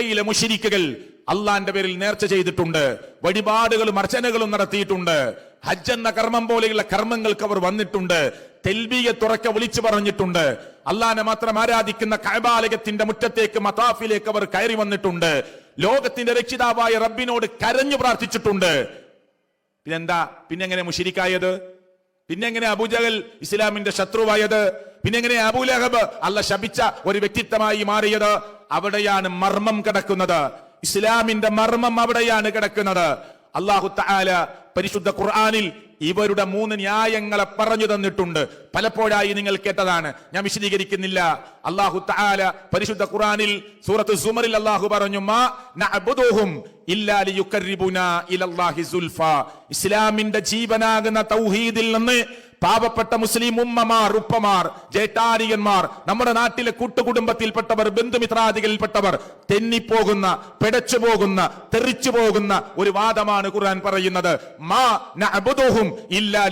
മക്കയിലെ മുഷിരിക്കുകൾ അള്ളാന്റെ പേരിൽ നേർച്ച ചെയ്തിട്ടുണ്ട്. വഴിപാടുകളും അർച്ചനകളും നടത്തിയിട്ടുണ്ട്. ഹജ്ജ് എന്ന കർമ്മം പോലെയുള്ള കർമ്മങ്ങൾക്ക് അവർ വന്നിട്ടുണ്ട്. തെൽബിയെ തുറക്ക വിളിച്ചു പറഞ്ഞിട്ടുണ്ട്. അള്ളാനെ മാത്രം ആരാധിക്കുന്ന കൈബാലകത്തിന്റെ മുറ്റത്തേക്ക് മതാഫിലേക്ക് അവർ കയറി വന്നിട്ടുണ്ട്. ലോകത്തിന്റെ രക്ഷിതാവായ റബ്ബിനോട് കരഞ്ഞു പ്രാർത്ഥിച്ചിട്ടുണ്ട്. പിന്നെന്താ? പിന്നെങ്ങനെ മുഷിരിക്കായത്? പിന്നെങ്ങനെ അബുജഹൽ ഇസ്ലാമിന്റെ ശത്രുവായത്? പിന്നെങ്ങനെ അബുലഹബ് അല്ല ശപിച്ച ഒരു വ്യക്തിത്വമായി മാറിയത്? അവിടെയാണ് മർമ്മം കിടക്കുന്നത്. ഇസ്ലാമിന്റെ മർമ്മം അവിടെയാണ് കിടക്കുന്നത്. അള്ളാഹു താല പരിശുദ്ധ ഖുർആാനിൽ ഇവരുടെ മൂന്ന് ന്യായങ്ങളെ പറഞ്ഞു തന്നിട്ടുണ്ട്. പലപ്പോഴായി നിങ്ങൾ കേട്ടതാണ്. ഞാൻ വിശദീകരിക്കുന്നില്ല. അള്ളാഹു താല പരിശുദ്ധ ഖുർആനിൽ സൂറത്ത് സുമറിൽ അള്ളാഹു പറഞ്ഞു ഇസ്ലാമിന്റെ ജീവനാകുന്ന തൗഹീദിൽ നിന്ന് പാവപ്പെട്ട മുസ്ലിം ഉമ്മമാർ ഉപ്പമാർ ജേട്ടാരികന്മാർ നമ്മുടെ നാട്ടിലെ കൂട്ടുകുടുംബത്തിൽപ്പെട്ടവർ ബന്ധുമിത്രാദികളിൽപ്പെട്ടവർ തെന്നിപ്പോകുന്ന പിടച്ചു പോകുന്ന തെറിച്ചു പോകുന്ന ഒരു വാദമാണ് ഖുർആൻ പറയുന്നത്. മാ നഅബുദുഹും ഇല്ലാ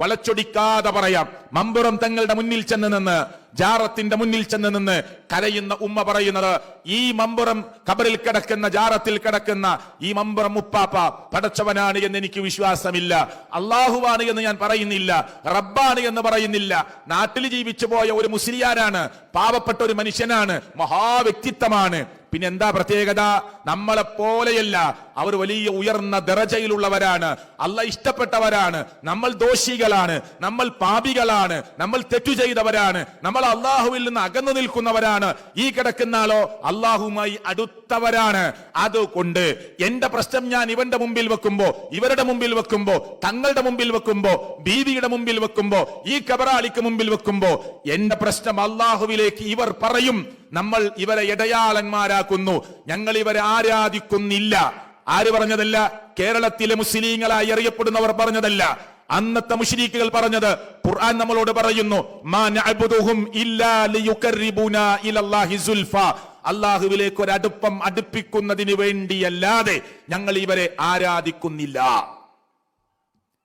വളച്ചൊടിക്കാതെ പറയാം. മമ്പുറം തങ്ങളുടെ മുന്നിൽ ചെന്ന് നിന്ന് ജാറത്തിന്റെ മുന്നിൽ ചെന്ന് നിന്ന് കരയുന്ന ഉമ്മ പറയുന്നത് ഈ മമ്പുറം കബറിൽ കിടക്കുന്ന ജാറത്തിൽ കിടക്കുന്ന ഈ മമ്പുറം ഉപ്പാപ്പ പടച്ചവനാണ് എന്ന് എനിക്ക് വിശ്വാസമില്ല. അള്ളാഹുവാണ് എന്ന് ഞാൻ പറയുന്നില്ല. റബ്ബാണ് എന്ന് പറയുന്നില്ല. നാട്ടിൽ ജീവിച്ചു പോയ ഒരു മുസ്ലിയാരാണ് പാവപ്പെട്ട ഒരു മനുഷ്യനാണ് മഹാവ്യക്തിത്വമാണ്. പിന്നെ എന്താ പ്രത്യേകത? നമ്മളെ പോലെയല്ല അവർ വലിയ ഉയർന്ന ദറജയിലുള്ളവരാണ് അല്ല ഇഷ്ടപ്പെട്ടവരാണ്. നമ്മൾ ദോഷികളാണ്. നമ്മൾ പാപികളാണ്. നമ്മൾ തെറ്റു ചെയ്തവരാണ്. നമ്മൾ അള്ളാഹുവിൽ നിന്ന് അകന്നു നിൽക്കുന്നവരാണ്. ഈ കിടക്കുന്ന ആളോ അള്ളാഹുമായി അടുത്തവരാണ്. അതുകൊണ്ട് എന്റെ പ്രശ്നം ഞാൻ ഇവന്റെ മുമ്പിൽ വെക്കുമ്പോ ഇവരുടെ മുമ്പിൽ വെക്കുമ്പോ തങ്ങളുടെ മുമ്പിൽ വെക്കുമ്പോ ബീവിയുടെ മുമ്പിൽ വെക്കുമ്പോ ഈ കബറാളിക്ക് മുമ്പിൽ വെക്കുമ്പോ എന്റെ പ്രശ്നം അള്ളാഹുവിലേക്ക് ഇവർ പറയും. നമ്മൾ ഇവരെ ഇടയാളന്മാരാക്കുന്നു. ഞങ്ങൾ ഇവരെ ആരാധിക്കുന്നില്ല. ആര് പറഞ്ഞതല്ല? കേരളത്തിലെ മുസ്ലിങ്ങളായി അറിയപ്പെടുന്നവർ പറഞ്ഞതല്ല. അന്നത്തെ മുഷ്രീഖുകൾ പറഞ്ഞത് ഖുർആൻ നമ്മളോട് പറയുന്നു അള്ളാഹുവിലേക്ക് ഒരു അടുപ്പം അടുപ്പിക്കുന്നതിന് വേണ്ടിയല്ലാതെ ഞങ്ങൾ ഇവരെ ആരാധിക്കുന്നില്ല.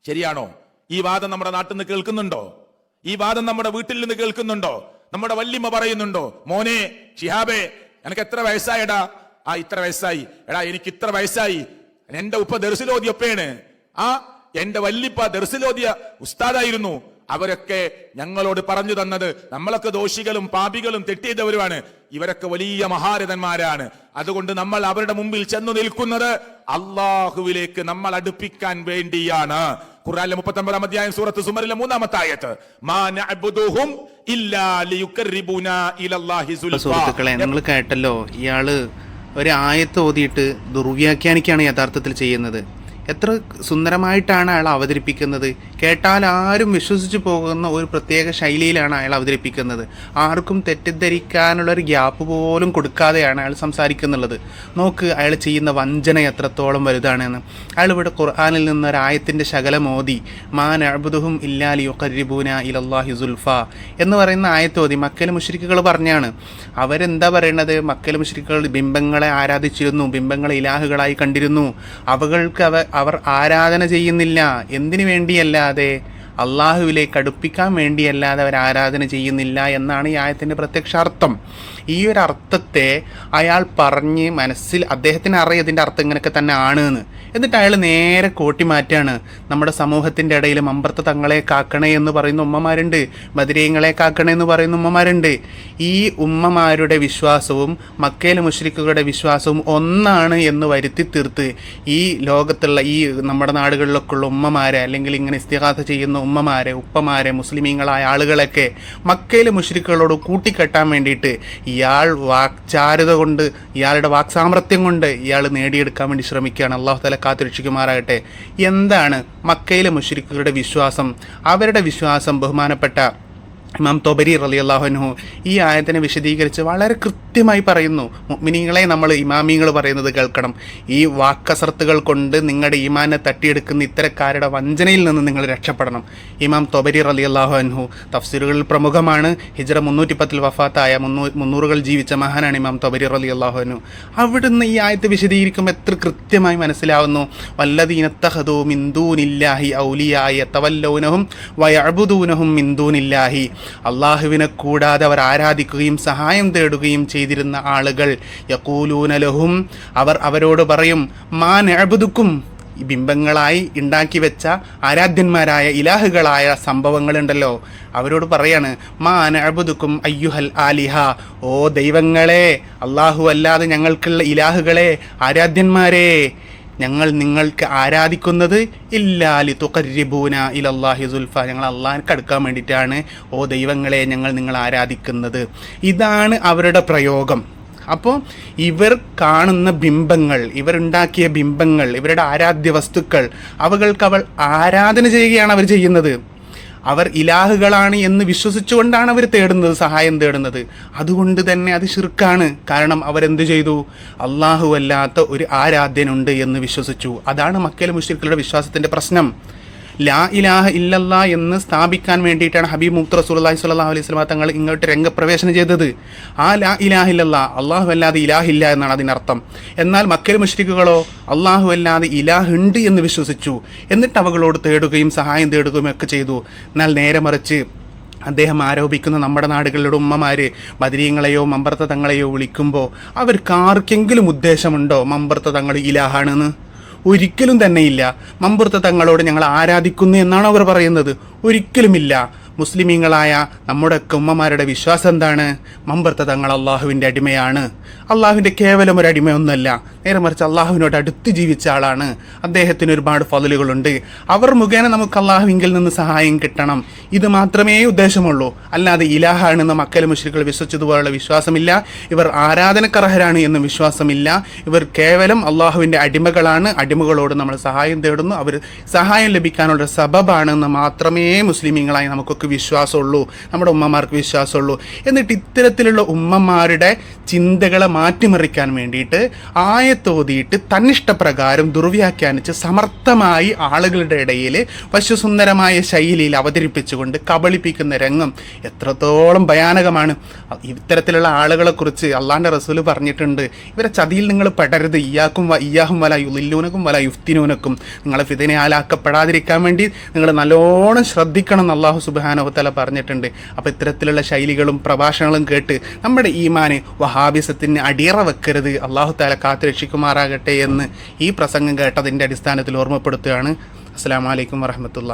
ശരിയാണോ? ഈ വാദം നമ്മുടെ നാട്ടിൽ നിന്ന് കേൾക്കുന്നുണ്ടോ? ഈ വാദം നമ്മുടെ വീട്ടിൽ നിന്ന് കേൾക്കുന്നുണ്ടോ? നമ്മുടെ വല്യമ്മ പറയുന്നുണ്ടോ മോനെ ഷിഹാബെ എനിക്ക് എത്ര വയസ്സായടാ? ആ ഇത്ര വയസ്സായി. എടാ എനിക്ക് ഇത്ര വയസ്സായി. എന്റെ ഉപ്പ ദർശിലോദ്യപ്പേണ് ആ എന്റെ വല്ലിപ്പ ദർസിലോദിയ ഉസ്താദായിരുന്നു. അവരൊക്കെ ഞങ്ങളോട് പറഞ്ഞു തന്നത് നമ്മളൊക്കെ ദോഷികളും പാപികളും തെറ്റിയതവരുമാണ്. ഇവരൊക്കെ വലിയ മഹാരഥന്മാരാണ്. അതുകൊണ്ട് നമ്മൾ അവരുടെ മുമ്പിൽ ചെന്നു നിൽക്കുന്നത് അള്ളാഹുവിലേക്ക് നമ്മൾ അടുപ്പിക്കാൻ വേണ്ടിയാണ്. ഖുർആനിലെ മുപ്പത്തൊമ്പതാം അധ്യായം സൂറത്ത് സുമറിലെ മൂന്നാമത്തെ ആയത്ത് സുഹൃത്തുക്കളെ നിങ്ങൾ കേട്ടല്ലോ ഇയാൾ ഒരു ആയത്ത് ഓതിയിട്ട് ദുർവ്യാഖ്യാനിക്കാണ് യഥാർത്ഥത്തിൽ ചെയ്യുന്നത്. എത്ര സുന്ദരമായിട്ടാണ് അയാൾ അവതരിപ്പിക്കുന്നത്? കേട്ടാൽ ആരും വിശ്വസിച്ചു പോകുന്ന ഒരു പ്രത്യേക ശൈലിയിലാണ് അയാൾ അവതരിപ്പിക്കുന്നത്. ആർക്കും തെറ്റിദ്ധരിക്കാനുള്ള ഒരു ഗ്യാപ്പ് പോലും കൊടുക്കാതെയാണ് അയാൾ സംസാരിക്കുന്നുള്ളത്. നോക്ക് അയാൾ ചെയ്യുന്ന വഞ്ചന എത്രത്തോളം വലുതാണെന്ന്. അയാൾ ഇവിടെ ഖുർആാനിൽ നിന്ന് ഒരു ആയത്തിന്റെ ശകലം ഓതി മാൻ അഴുബുദുഹും ഇല്ലാലി യൊക്കരിബൂന ഇലല്ലാഹി സുൽഫ എന്ന് പറയുന്ന ആയത്തോതി മക്കൽ മുഷ്രിക്കുകൾ പറഞ്ഞാണ്. അവരെന്താ പറയണത്? മക്കൽ മുഷ്രിക്കുകൾ ബിംബങ്ങളെ ആരാധിച്ചിരുന്നു ബിംബങ്ങളെ ഇലാഹുകളായി കണ്ടിരുന്നു. അവകൾക്ക് അവ അവർ ആരാധന ചെയ്യുന്നില്ല. എന്തിനു വേണ്ടിയല്ലാതെ അള്ളാഹുവിലേക്ക് അടുപ്പിക്കാൻ വേണ്ടിയല്ലാതെ അവർ ആരാധന ചെയ്യുന്നില്ല എന്നാണ് ഈ ആയത്തിന്റെ പ്രത്യക്ഷ അർത്ഥം ഈ ഒരു അർത്ഥത്തെ അയാൾ പറഞ്ഞ് മനസ്സിൽ അദ്ദേഹത്തിന് അറിയാം ഇതിന്റെ അർത്ഥം ഇങ്ങനെയൊക്കെ തന്നെ ആണ് എന്ന് എന്നിട്ട് അയാൾ നേരെ കോട്ടി മാറ്റാണ്. നമ്മുടെ സമൂഹത്തിന്റെ ഇടയിൽ മമ്പർത്ത തങ്ങളെ കാക്കണേ എന്ന് പറയുന്ന ഉമ്മമാരുണ്ട്. ബദരീയങ്ങളെ കാക്കണേ എന്ന് പറയുന്ന ഉമ്മമാരുണ്ട്. ഈ ഉമ്മമാരുടെ വിശ്വാസവും മക്കയിലെ മുഷ്രിക്കുകളുടെ വിശ്വാസവും ഒന്നാണ് എന്ന് വരുത്തി തീർത്ത് ഈ ലോകത്തുള്ള ഈ നമ്മുടെ നാടുകളിലൊക്കെ ഉള്ള ഉമ്മമാരെ അല്ലെങ്കിൽ ഇങ്ങനെ ഇസ്തിഹാസ ചെയ്യുന്ന ഉമ്മമാരെ ഉപ്പമാരെ മുസ്ലിമീങ്ങളായ ആളുകളൊക്കെ മക്കയിലെ മുഷ്രിക്കുകളോട് കൂട്ടിക്കെട്ടാൻ വേണ്ടിയിട്ട് ഇയാൾ വാക്ചാരുത കൊണ്ട് ഇയാളുടെ വാക്സാമർത്ഥ്യം കൊണ്ട് ഇയാൾ നേടിയെടുക്കാൻ വേണ്ടി ശ്രമിക്കുകയാണ്. അള്ളാഹു തല കാത്തുരക്ഷിക്കുമാറാകട്ടെ എന്താണ് മക്കയിലെ മുഷരിക്കുകളുടെ വിശ്വാസം? അവരുടെ വിശ്വാസം ബഹുമാനപ്പെട്ട ഇമാം തൊബരി റലി അള്ളാഹുനു ഈ ആയത്തിനെ വിശദീകരിച്ച് വളരെ കൃത്യമായി പറയുന്നു. മുഅ്മിനീങ്ങളെ നമ്മൾ ഇമാമിങ്ങൾ പറയുന്നത് കേൾക്കണം. ഈ വാക്കസർത്തുകൾ കൊണ്ട് നിങ്ങളുടെ ഈമാനെ തട്ടിയെടുക്കുന്ന ഇത്തരക്കാരുടെ വഞ്ചനയിൽ നിന്ന് നിങ്ങൾ രക്ഷപ്പെടണം. ഇമാം തൊബരി റലി അള്ളാഹു അൻഹു തഫ്സീറുകളിൽ പ്രമുഖമാണ്. ഹിജറ മുന്നൂറ്റി പത്തിൽ വഫാത്തായ മുന്നൂ മുന്നൂറുകൾ ജീവിച്ച മഹാനാണ് ഇമാം തൊബരി റലി അള്ളാഹു അൻഹു. അവിടുന്ന് ഈ ആയത്ത് വിശദീകരിക്കുമ്പോൾ എത്ര കൃത്യമായി മനസ്സിലാവുന്നു. വല്ലതീനത്തഹദോ മിന്ദൂനില്ലാഹി ഔലിയായ തവല്ലൗനഹും വയഅബുദൂനഹും മിന്ദൂനില്ലാഹി അള്ളാഹുവിനെ കൂടാതെ അവർ ആരാധിക്കുകയും സഹായം തേടുകയും ചെയ്തിരുന്ന ആളുകൾ യക്കൂലൂനലഹും അവർ അവരോട് പറയും മാ നഅബുദുക്കും. ബിംബങ്ങളായി ഉണ്ടാക്കി വെച്ച ആരാധ്യന്മാരായ ഇലാഹുകളായ സംഭവങ്ങളുണ്ടല്ലോ. അവരോട് പറയാണ് മാ നഅബുദുക്കും അയ്യുഹൽ ആലിഹ. ഓ ദൈവങ്ങളെ അള്ളാഹു അല്ലാതെ ഞങ്ങൾക്കുള്ള ഇലാഹുകളെ ആരാധ്യന്മാരെ ഞങ്ങൾ നിങ്ങൾക്ക് ആരാധിക്കുന്നത്? ഇല്ലാലി തുക്കരിബൂന ഇലല്ലാഹി സുൽഫ. ഞങ്ങൾ അള്ളാഹിക്ക് അടുക്കാൻ വേണ്ടിയിട്ടാണ്. ഓ ദൈവങ്ങളെ ഞങ്ങൾ നിങ്ങൾ ആരാധിക്കുന്നത്. ഇതാണ് അവരുടെ പ്രയോഗം. അപ്പോൾ ഇവർ കാണുന്ന ബിംബങ്ങൾ ഇവരുണ്ടാക്കിയ ബിംബങ്ങൾ ഇവരുടെ ആരാധ്യ വസ്തുക്കൾ അവകൾക്ക് അവൾ ആരാധന ചെയ്യുകയാണ് അവർ ചെയ്യുന്നത്. അവർ ഇലാഹുകളാണ് എന്ന് വിശ്വസിച്ചുകൊണ്ടാണ് അവർ തേടുന്നത് സഹായം തേടുന്നത്. അതുകൊണ്ട് തന്നെ അത് ശിർക്കാണ്. കാരണം അവരെന്ത് ചെയ്തു? അള്ളാഹു അല്ലാത്ത ഒരു ആരാധ്യനുണ്ട് എന്ന് വിശ്വസിച്ചു. അതാണ് മക്കയിലെ മുഷ്രിക്കളുടെ വിശ്വാസത്തിന്റെ പ്രശ്നം. ലാ ഇലാഹ ഇല്ലല്ല എന്ന് സ്ഥാപിക്കാൻ വേണ്ടിയിട്ടാണ് ഹബീബ് മുക്ത റസൂലി സ്വല്ലല്ലാഹു അലൈഹി സ്വലാ തങ്ങൾ ഇങ്ങോട്ട് രംഗപ്രവേശനം ചെയ്തത്. ആ ലാ ഇലാഹ ഇല്ലല്ലാ അള്ളാഹു അല്ലാതെ ഇലാഹില്ല എന്നാണ് അതിനർത്ഥം. എന്നാൽ മക്കൽ മുഷ്രിക്കുകളോ അള്ളാഹു അല്ലാതെ ഇലാഹ് ഉണ്ട് എന്ന് വിശ്വസിച്ചു. എന്നിട്ട് അവകളോട് തേടുകയും സഹായം തേടുകയും ഒക്കെ ചെയ്തു. എന്നാൽ നേരെ മറിച്ച് അദ്ദേഹം ആരോപിക്കുന്ന നമ്മുടെ നാടുകളിലെ ഉമ്മമാർ ബദരീങ്ങളെയോ മമ്പർത്ത തങ്ങളെയോ വിളിക്കുമ്പോൾ അവർക്ക് ആർക്കെങ്കിലും ഉദ്ദേശമുണ്ടോ? മമ്പർത്ത തങ്ങൾ ഇലാഹാണെന്ന്? ഒരിക്കലും തന്നെയില്ല. മമ്പുറത്ത് തങ്ങളോട് ഞങ്ങൾ ആരാധിക്കുന്നു എന്നാണ് അവർ പറയുന്നത്. ഒരിക്കലുമില്ല. മുസ്ലിമീങ്ങളായ നമ്മുടെ ഉമ്മമാരുടെ വിശ്വാസം എന്താണ്? മമ്പർത്ത തങ്ങൾ അള്ളാഹുവിന്റെ അടിമയാണ്. അള്ളാഹുവിന്റെ കേവലം ഒരു അടിമയൊന്നുമല്ല. നേരെ മറിച്ച് അള്ളാഹുവിനോട് അടുത്ത് ജീവിച്ച ആളാണ്. അദ്ദേഹത്തിന് ഒരുപാട് ഫതിലുകളുണ്ട്. അവർ മുഖേന നമുക്ക് അള്ളാഹുവിങ്കിൽ നിന്ന് സഹായം കിട്ടണം. ഇത് മാത്രമേ ഉദ്ദേശമുള്ളൂ. അല്ലാതെ ഇലാഹാണെന്ന് മക്കൽ മുഷ്രികൾ വിശ്വസിച്ചതുപോലുള്ള വിശ്വാസമില്ല. ഇവർ ആരാധനക്കർഹരാണ് എന്നും വിശ്വാസമില്ല. ഇവർ കേവലം അള്ളാഹുവിന്റെ അടിമകളാണ്. അടിമകളോട് നമ്മൾ സഹായം തേടുന്നു. അവർ സഹായം ലഭിക്കാനുള്ള സബബാണെന്ന് മാത്രമേ മുസ്ലിമീങ്ങളായി നമുക്കൊക്കെ വിശ്വാസമുള്ളൂ നമ്മുടെ ഉമ്മമാർക്ക് വിശ്വാസമുള്ളൂ. എന്നിട്ട് ഇത്തരത്തിലുള്ള ഉമ്മമാരുടെ ചിന്തകളെ മാറ്റിമറിക്കാൻ വേണ്ടിയിട്ട് ആയത്തോതിയിട്ട് തന്നിഷ്ടപ്രകാരം ദുർവ്യാഖ്യാനിച്ച് സമർത്ഥമായി ആളുകളുടെ ഇടയിൽ പശുസുന്ദരമായ ശൈലിയിൽ അവതരിപ്പിച്ചുകൊണ്ട് കബളിപ്പിക്കുന്ന രംഗം എത്രത്തോളം ഭയാനകമാണ്. ഇത്തരത്തിലുള്ള ആളുകളെ കുറിച്ച് അള്ളാന്റെ റസൂൽ പറഞ്ഞിട്ടുണ്ട് ഇവരെ ചതിയിൽ നിങ്ങൾ പെടരുത്. ഇയാക്കും ഇയാഹും വല യുലില്ലൂനക്കും വല യുഫ്തിനൂനക്കും. നിങ്ങളെ ഫിതനെ ആലാക്കപ്പെടാതിരിക്കാൻ വേണ്ടി നിങ്ങൾ നല്ലോണം ശ്രദ്ധിക്കണം അള്ളാഹു അള്ളാഹു സുബാനോത്തല പറഞ്ഞിട്ടുണ്ട്. അപ്പോൾ ഇത്തരത്തിലുള്ള ശൈലികളും പ്രഭാഷണങ്ങളും കേട്ട് നമ്മുടെ ഈമാന് വഹാബിസത്തിന് അടിയറ വെക്കരുത്. അള്ളാഹു താല കാത്തു രക്ഷിക്കുമാറാകട്ടെ എന്ന് ഈ പ്രസംഗം കേട്ടതിന്റെ അടിസ്ഥാനത്തിൽ ഓർമ്മപ്പെടുത്തുകയാണ്. അസ്സാം വലൈക്കും വറഹമത്തുള്ള